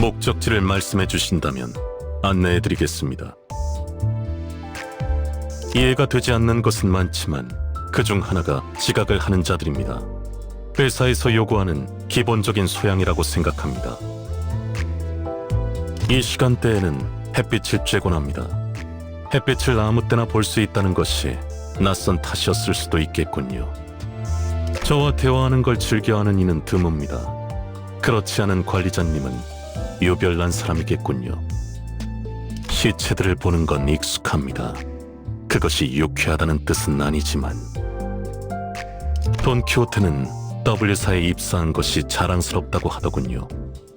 목적지를 말씀해 주신다면 안내해 드리겠습니다. 이해가 되지 않는 것은 많지만 그 중 하나가 지각을 하는 자들입니다. 회사에서 요구하는 기본적인 소양이라고 생각합니다. 이 시간대에는 햇빛을 쬐곤 합니다. 햇빛을 아무 때나 볼 수 있다는 것이 낯선 탓이었을 수도 있겠군요. 저와 대화하는 걸 즐겨하는 이는 드뭅니다. 그렇지 않은 관리자님은 유별난 사람이겠군요. 시체들을 보는 건 익숙합니다. 그것이 유쾌하다는 뜻은 아니지만 돈키호테는 W사에 입사한 것이 자랑스럽다고 하더군요.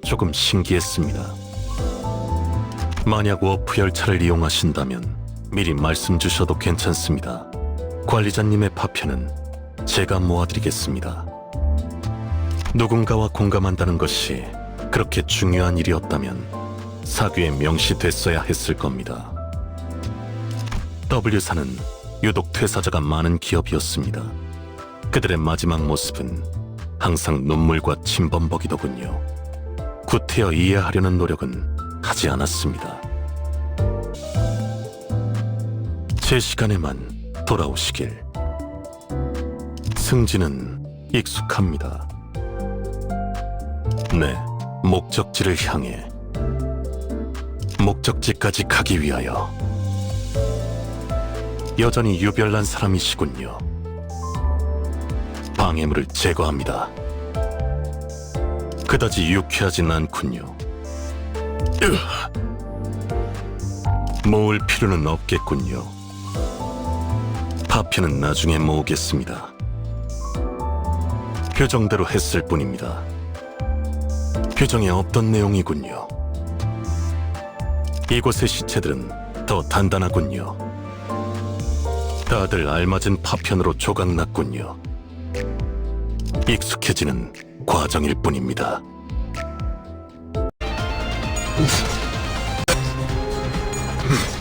조금 신기했습니다. 만약 워프 열차를 이용하신다면 미리 말씀 주셔도 괜찮습니다. 관리자님의 파편은 제가 모아드리겠습니다. 누군가와 공감한다는 것이 그렇게 중요한 일이었다면 사규에 명시됐어야 했을 겁니다. W사는 유독 퇴사자가 많은 기업이었습니다. 그들의 마지막 모습은 항상 눈물과 침범벅이더군요. 구태여 이해하려는 노력은 하지 않았습니다. 제 시간에만 돌아오시길. 승진은 익숙합니다. 네, 목적지를 향해. 목적지까지 가기 위하여. 여전히 유별난 사람이시군요. 방해물을 제거합니다. 그다지 유쾌하진 않군요. 모을 필요는 없겠군요. 파편은 나중에 모으겠습니다. 표정대로 했을 뿐입니다. 규정에 없던 내용이군요. 이곳의 시체들은 더 단단하군요. 다들 알맞은 파편으로 조각났군요. 익숙해지는 과정일 뿐입니다. 음. 음.